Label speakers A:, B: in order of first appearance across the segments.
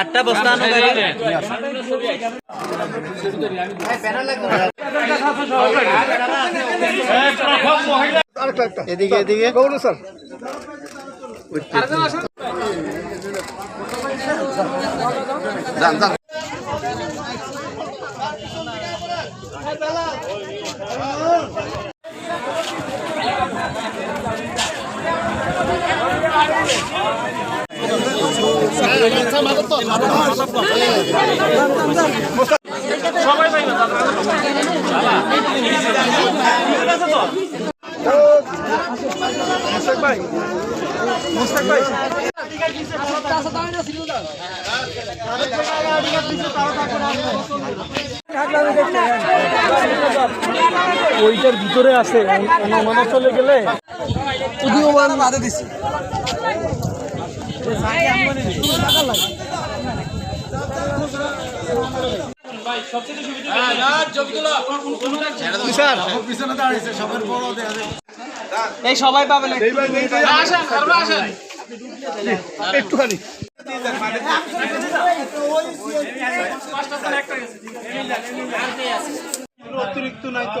A: আটটা বস্তা আনো গাড়ি।
B: এদিকে এদিকে। স্যার ওইটার ভিতরে আছে মানে চলে গেলে? উদীয়মান বাধা দিছি।
A: এই সবাই পাবেন
B: একটুখানি অতিরিক্ত নাই তো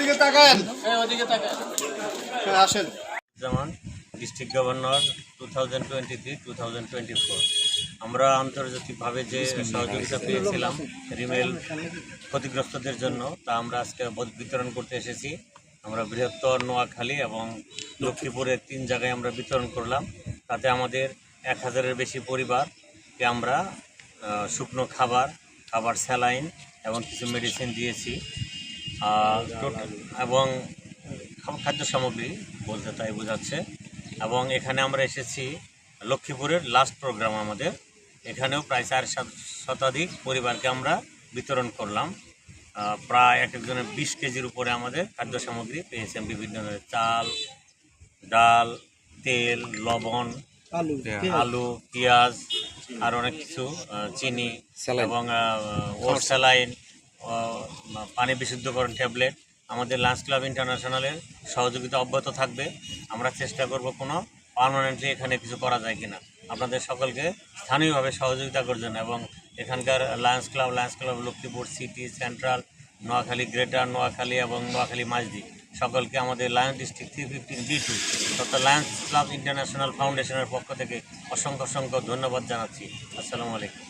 B: দিকে তাকান। আসেন।
C: যেমন district governor two thousand twenty three two thousand twenty four আমরা আন্তর্জাতিকভাবে যে সহযোগিতা পেয়েছিলাম রিমেল ক্ষতিগ্রস্তদের জন্য তা আমরা আজকে বিতরণ করতে এসেছি। আমরা বৃহত্তর নোয়াখালী এবং লক্ষ্মীপুরের তিন জায়গায় আমরা বিতরণ করলাম। তাতে আমাদের এক হাজারের বেশি পরিবারকে আমরা শুকনো খাবার খাবার স্যালাইন এবং কিছু মেডিসিন দিয়েছি। এবং খাদ্য সামগ্রী বলতে তাই বোঝাচ্ছে। এবং এখানে আমরা এসেছি লক্ষ্মীপুরের লাস্ট প্রোগ্রাম আমাদের। এখানেও প্রায় চার সাত- শতাধিক পরিবারকে আমরা বিতরণ করলাম। প্রায় এক একজনের বিশ কেজির উপরে আমাদের খাদ্য সামগ্রী পেয়েছেন বিভিন্ন ধরনের চাল ডাল তেল লবণ
B: আলু
C: আলু পেঁয়াজ আর অনেক কিছু চিনি এবং ওর স্যালাইন পানি বিশুদ্ধকরণ ট্যাবলেট। আমাদের লাঞ্চ ক্লাব ইন্টারন্যাশনালের সহযোগিতা অব্যাহত থাকবে। আমরা চেষ্টা করব কোনো পারমানেন্টলি এখানে কিছু করা যায় কিনা। আপনাদের সকলকে স্থানীয়ভাবে সহযোগিতা করছেন এবং এখানকার lions club lions club Lakshmipur city central Noakhali, greater Noakhali এবং নোয়াখালী মাঝদি সকলকে আমাদের lion district three fifteen B two তথা লায়ন্স ক্লাব ইন্টারন্যাশনাল ফাউন্ডেশনের পক্ষ থেকে অসংখ্য অসংখ্য ধন্যবাদ জানাচ্ছি। আসসালামু আলাইকুম।